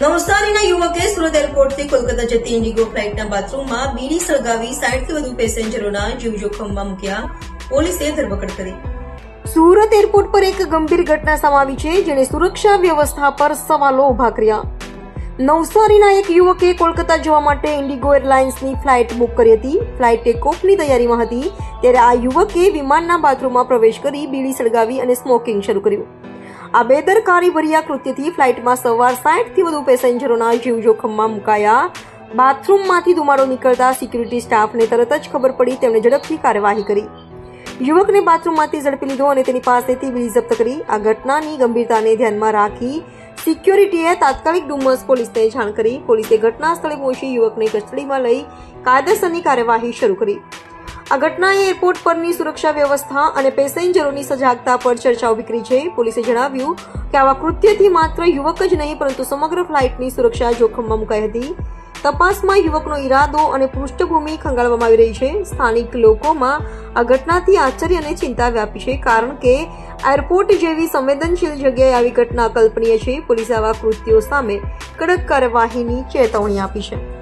નવસારીના યુવકે સુરત એરપોર્ટથી કોલકાતા જતી ઇન્ડિગો ફ્લાઇટના બાથરૂમમાં બીડી સળગાવી સાઠથી વધુ પેસેન્જરોના જીવ જોખમમાં મૂક્યા પોલીસે ધરપકડ કરી. સુરત એરપોર્ટ પર એક ગંભીર ઘટના સમાવી છે, જેણે સુરક્ષા વ્યવસ્થા પર સવાલો ઊભા કર્યા. નવસારીના એક યુવકે કોલકાતા જવા માટે ઇન્ડિગો એરલાઇન્સની ફ્લાઇટ બુક કરી હતી. ફ્લાઇટ ટેકઓફની તૈયારીમાં હતી, ત્યારે આ યુવકે વિમાનના બાથરૂમમાં પ્રવેશ કરી બીડી સળગાવી અને સ્મોકિંગ શરૂ કર્યું. આ બેદરકારી ભર્યા કૃત્યથી ફ્લાઇટમાં સવાર સાઠથી વધુ પેસેન્જરોના જીવ જોખમમાં મુકાયા. બાથરૂમમાંથી ધુમાડો નીકળતા સિક્યુરિટી સ્ટાફને તરત જ ખબર પડી, તેમણે ઝડપથી કાર્યવાહી કરી. યુવકને બાથરૂમમાંથી ઝડપી લીધો અને તેની પાસેથી બીડી જપ્ત કરી. આ ઘટનાની ગંભીરતાને ધ્યાનમાં રાખી સિક્યોરિટીએ તાત્કાલિક ડુમસ પોલીસને જાણ કરી. પોલીસે ઘટના સ્થળે પહોંચી યુવકને કસ્ટડીમાં લઈ કાયદેસરની કાર્યવાહી શરૂ કરી. આ ઘટનાએ એરપોર્ટ પરની સુરક્ષા વ્યવસ્થા અને પેસેન્જરોની સજાગતા પર ચર્ચા ઊભી કરી છે. પોલીસે જણાવ્યું કે આવા કૃત્યથી માત્ર યુવક જ નહીં, પરંતુ સમગ્ર ફ્લાઇટની સુરક્ષા જોખમમાં મુકાઈ હતી. તપાસમાં યુવકનો ઈરાદો અને પૃષ્ઠભૂમિ ખંગાળવામાં આવી રહી છે. સ્થાનિક લોકોમાં આ ઘટનાથી આશ્ચર્ય અને ચિંતા વ્યાપી છે, કારણ કે એરપોર્ટ જેવી સંવેદનશીલ જગ્યાએ આવી ઘટના કલ્પનીય છે. પોલીસે આવા કૃત્યો સામે કડક કાર્યવાહીની ચેતવણી આપી છે.